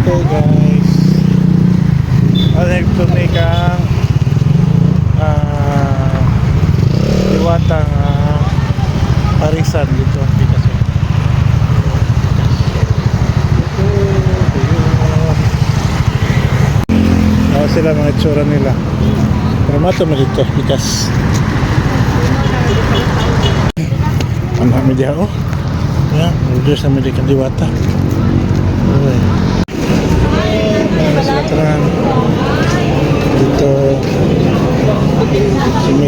Okay guys. Ano ito ni kang ah diwata nga parisan dito. Ano sila mga itsura nila. Pero mato mo dito bikas. Ang kami diha oh. Ya, orders namin di diwata.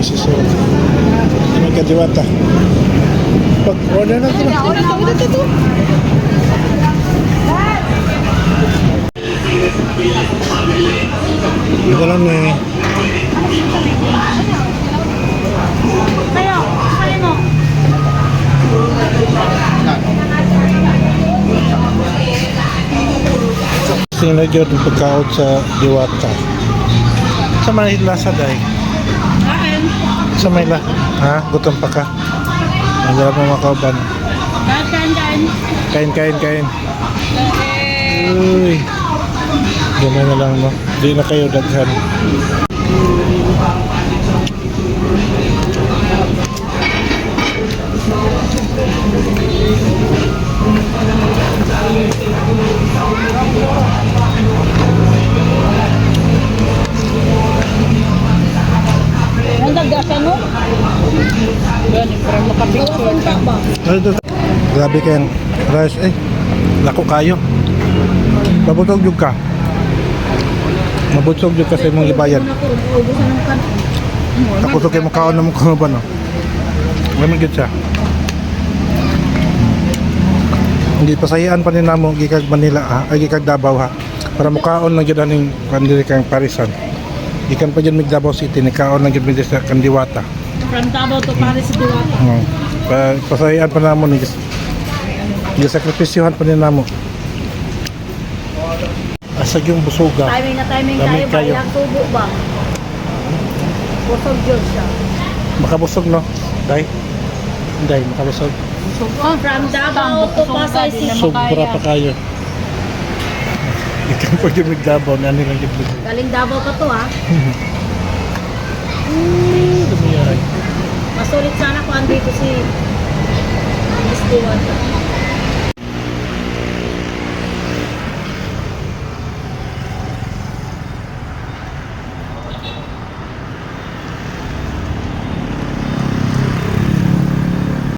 Si Mrs. Oh. Ini kadiwata. Pag order na ito na. Ito lang eh. Kayo, kayo mo. Tingnan nyo yung pagkaot sa diwata. Sa may lasa day. Kain. Sa may la. Ha? Gutom pa ka. Ang makauban. Kain, kain. Kain, kain, kain. Uy. Gamay na lang mo. Di na kayo daghan. Ka? Ano ito? Grabe kayang rice. Eh, lako kayo. Mabutog yung ka. Mabutog yung kasi mong ibayan. Ako to kayo makaon na mong ba no? May magigit siya. Hindi pasayaan pa ni namo gikag Manila ha, ay gikag Davao ha. Para mukaon lang gyud aning kandiri kang Parisan. Gikan pa dyan Davao City ni kaon lang gyud mi sa Kandiwata. From Davao to Paris sa Diwata. Oh. Pa, pasayaan pa namo ni Gi sakripisyohan pa ni namo. Asag yung busuga. Timing na timing Dami tayo ba? kayo. Ilang tubo ba? Busog yun siya. Makabusog no? Day. Day, makabusog. Oh, from Davao to Pasay City. Sobra pa kayo. Ikan pa yung magdabaw na nilang busog. Galing Davao pa to ha. Dumiyay. Masulit sana kung andito si Miss Diwata.